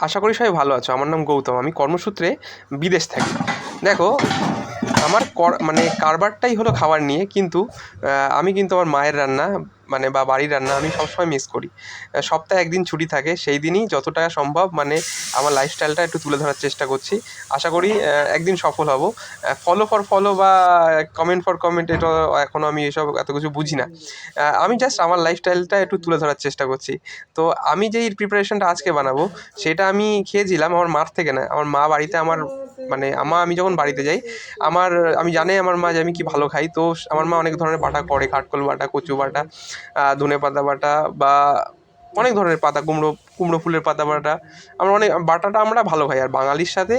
আশা করি সবাই ভালো আছো। আমার নাম গৌতম। আমি কর্মসূত্রে বিদেশ থাকি। দেখো আমার কর মানে কারবারটাই হলো খাবার নিয়ে, কিন্তু আমি কিন্তু আমার মায়ের রান্না মানে বা বাড়ির রান্না আমি সবসময় মিস করি। সপ্তাহে একদিন ছুটি থাকে, সেই দিনই যতটা সম্ভব মানে আমার লাইফস্টাইলটা একটু তুলে ধরার চেষ্টা করছি। আশা করি একদিন সফল হব। ফলো ফর ফলো বা কমেন্ট ফর কমেন্ট এটা এখনও আমি এসব এত কিছু বুঝি না। আমি জাস্ট আমার লাইফস্টাইলটা একটু তুলে ধরার চেষ্টা করছি। তো আমি যেই প্রিপারেশনটা আজকে বানাবো, সেটা আমি খেয়েছিলাম, আমার মার থেকে না, আমার মা বাড়িতে আমার মানে আমা, আমি যখন বাড়িতে যাই, আমার, আমি জানি আমার মা যে আমি কি ভালো খাই, তো আমার মা অনেক ধরনের বাটা করে, কাঠকল বাটা, কচু বাটা ধনে পাতা বাটা বা অনেক ধরনের পাতা, কুমড়ো কুমড়ো ফুলের পাতা বাটা। আমরা অনেক, বাটাটা আমরা ভালো খাই, আর বাঙালির সাথে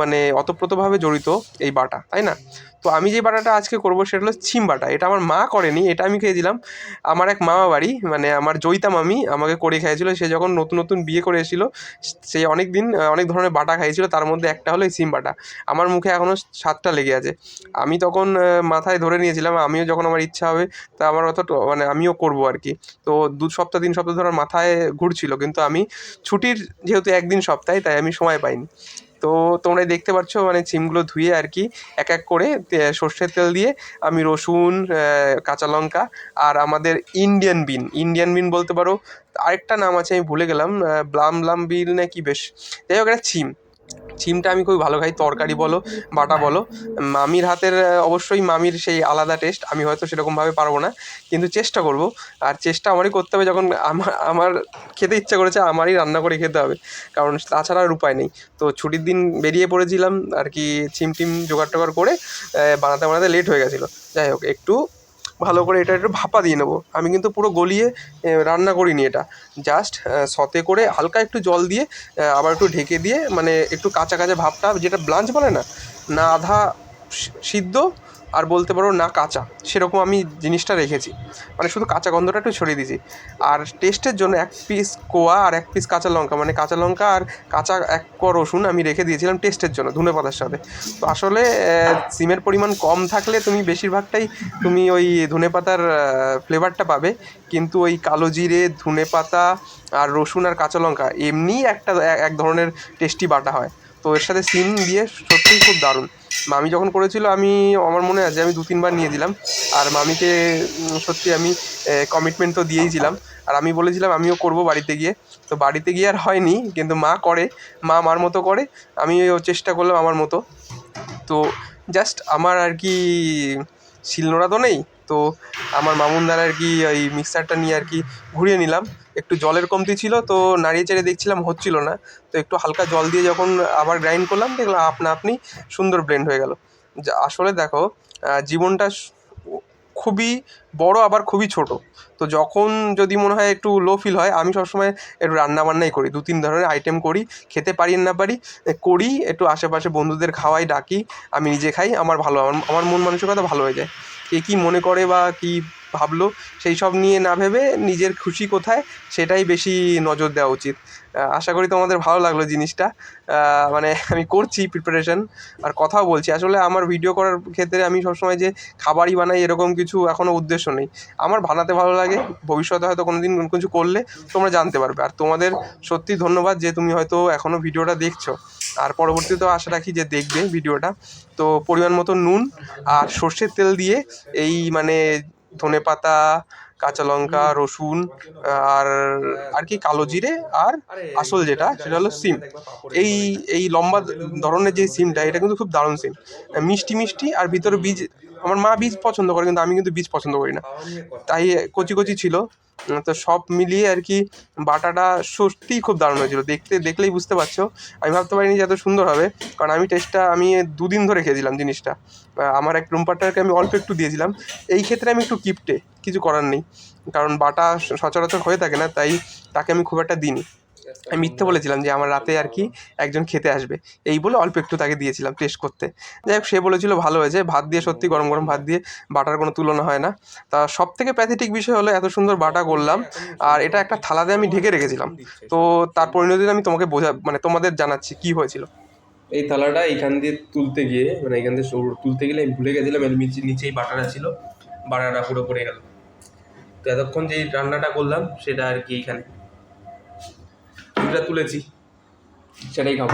মানে অতপ্রতভাবে জড়িত এই বাটা, তাই না? তো আমি যে বাটাটা আজকে করব সেটা হলো ছিম বাটা। এটা আমার মা করেনি, এটা আমি খেয়েছিলাম আমার এক মামা বাড়ি মানে আমার জয়িতা মামি আমাকে করে খেয়েছিল সে যখন নতুন নতুন বিয়ে করে এসেছিল, সে অনেক দিন, অনেক ধরনের বাটা খাইছিল তার মধ্যে একটা হলো এই সিম বাটা। আমার মুখে এখনও স্বাদটা লেগে আছে। আমি তখন মাথায় ধরে নিয়েছিলাম, আমিও যখন আমার ইচ্ছা হবে, তা আমার অত মানে আমিও করব আর কি। তো দু সপ্তাহ, তিন সপ্তাহ ধরে মাথায় ঘুরছিল, কিন্তু আমি ছুটির, যেহেতু একদিন সপ্তাহে, তাই আমি সময় পাইনি। তো তোমরা দেখতে পাচ্ছ মানে সিমগুলো ধুয়ে আর কি এক এক করে সর্ষের তেল দিয়ে আমি রসুন কাঁচা লঙ্কা আর আমাদের ইন্ডিয়ান বিন ইন্ডিয়ান বিন বলতে পারো, আরেকটা নাম আছে, আমি ভুলে গেলাম ব্লাম ব্লাম বিল না কি বেশ। যাই হোক, একটা ছিম। ছিমটা আমি খুবই ভালো খাই, তরকারি বলো, বাটা বলো। মামির হাতের অবশ্যই মামির সেই আলাদা টেস্ট আমি হয়তো সেরকমভাবে পারব না, কিন্তু চেষ্টা করব। আর চেষ্টা আমারই করতে হবে যখন আমার আমার খেতে ইচ্ছা করেছে, আমারই রান্না করে খেতে হবে, কারণ তাছাড়া আর উপায় নেই। তো ছুটির দিন বেরিয়ে পড়েছিলাম, আর কি ছিম টিম জোগাড় টোগাড় করে বানাতে বানাতে লেট হয়ে গেছিল। যাই হোক, একটু ভালো করে এটা একটু ভাপা দিয়ে নেব। আমি কিন্তু পুরো গলিয়ে রান্না করিনি এটা। জাস্ট সতে করে হালকা একটু জল দিয়ে আবার একটু ঢেকে দিয়ে মানে একটু কাঁচা কাঁচা ভাবটা, যেটা ব্লাঞ্চ বলে না না আধা সিদ্ধ আর বলতে পারো না কাঁচা, সেরকম আমি জিনিসটা রেখেছি। মানে শুধু কাঁচা গন্ধটা একটু ছড়িয়ে দিয়েছি। আর টেস্টের জন্য এক পিস কোয়া আর এক পিস কাঁচা লঙ্কা মানে কাঁচা লঙ্কা আর কাঁচা এক ক রসুন আমি রেখে দিয়েছিলাম টেস্টের জন্য ধনে পাতার সাথে। তো আসলে সিমের পরিমাণ কম থাকলে তুমি বেশিরভাগটাই তুমি ওই ধনে পাতার ফ্লেভারটা পাবে। কিন্তু ওই কালো জিরে, ধনে পাতা আর রসুন আর কাঁচা লঙ্কা এমনিই একটা, এক- এক ধরনের টেস্টি বাটা হয়। তো এর সাথে সিম দিয়ে সত্যিই খুব দারুণ। মামি যখন করেছিল, আমি, আমার মনে আছে, আমি দু, তিনবার নিয়ে দিলাম। আর মামিকে সত্যি আমি কমিটমেন্ট তো দিয়েইছিলাম আর আমি বলেছিলাম, আমিও করব বাড়িতে গিয়ে। তো বাড়িতে গিয়ে আর হয়নি, কিন্তু মা করে। মা আমার মতো করে। আমিও চেষ্টা করলাম আমার মতো। তো জাস্ট আমার আর কি, শিলনোড়া তো নেই। তো আমার মামুন মামুনদার আর কি, ওই মিক্সারটা নিয়ে আর কি ঘুরিয়ে নিলাম। একটু জলের কমতি ছিল, তো নাড়িয়ে চেড়ে দেখছিলাম, হচ্ছিল না। তো একটু হালকা জল দিয়ে যখন আবার গ্রাইন্ড করলাম, দেখলাম আপনা আপনি সুন্দর ব্লেন্ড হয়ে গেল। আসলে দেখো জীবনটা খুবই বড়, আবার খুবই ছোট। তো যখন যদি মনে হয় একটু লো ফিল হয়, আমি সবসময় একটু রান্না বান্নাই করি। দু, তিন ধরনের আইটেম করি, খেতে পারি না পারি করি, একটু আশেপাশে বন্ধুদের খাওয়াই, ডাকি, আমি নিজে খাই, আমার ভালো আমার মন মানসিকতা ভালো হয়ে যায়। কে কী মনে করে বা কী ভাবলো, সেই সব নিয়ে না ভেবে নিজের খুশি কোথায় সেটাই বেশি নজর দেওয়া উচিত। আশা করি তোমাদের ভালো লাগল জিনিসটা। মানে আমি করছি প্রিপারেশন আর কথাও বলছি। আসলে আমার ভিডিও করার ক্ষেত্রে আমি সবসময় যে খাবারই বানাই এরকম কিছু এখনও উদ্দেশ্য নেই। আমার বানাতে ভালো লাগে, ভবিষ্যতে হয়তো কোনো দিন কিছু করলে তোমরা জানতে পারবে। আর তোমাদের সত্যি ধন্যবাদ যে তুমি হয়তো এখনও ভিডিওটা দেখছ। আর পরবর্তীতেও আশা রাখি যে দেখবে ভিডিওটা। তো পরিমাণ মতো নুন আর সর্ষের তেল দিয়ে এই মানে ধনে পাতা কাঁচা লঙ্কা রসুন আর আর কি কালো জিরে আর আসল যেটা সেটা হলো সিম। এই এই লম্বা ধরনের যে সিমটা এটা কিন্তু খুব দারুণ সিম। মিষ্টি মিষ্টি আর ভিতরে বীজ আমার মা বীজ পছন্দ করে কিন্তু আমি কিন্তু বীজ পছন্দ করি না। তাই কচি কচি ছিল। তো সব মিলিয়ে আর কি বাটাটা সত্যিই খুব দারুণ হয়েছিল। দেখতে, দেখলেই বুঝতে পারছ। আমি ভাবতে পারিনি যে এত সুন্দর হবে। কারণ আমি টেস্টটা আমি দুদিন ধরে খেয়েছিলাম জিনিসটা। আমার এক রুম পার্টনারকে আমি অল্প একটু দিয়েছিলাম। এই ক্ষেত্রে আমি একটু কিপটে কিছু করার নেই। কারণ বাটা সচরাচর হয়ে থাকে না, তাই তাকে আমি খুব একটা দিইনি। মিথ্যে বলেছিলাম যে আমার রাতে আর কি একজন খেতে আসবে। এই বলে অল্প একটু তাকে দিয়েছিলাম টেস্ট করতে। যাই হোক, সে বলেছিল ভালো হয়েছে। ভাত দিয়ে সত্যি গরম গরম ভাত দিয়ে বাটার কোনো তুলনা হয় না। তা সব থেকে প্যাথেটিক বিষয় হলো এত সুন্দর বাটা করলাম। আর এটা একটা থালাতে আমি ঢেকে রেখেছিলাম। তো তার পরিণতি আমি তোমাকে বোঝা মানে তোমাদের জানাচ্ছি কি হয়েছিল। এই থালাটা এইখান দিয়ে তুলতে গিয়ে মানে এইখান দিয়ে সরু- তুলতে গেলে আমি ভুলে গেছিলাম। এর নিচে, নিচেই বাটাটা ছিল। বাটাটা পুরো পড়ে গেল। তো এতক্ষণ যেই রান্নাটা করলাম, সেটা আর কি এইখানে তুলেছি। সেটাই খাব।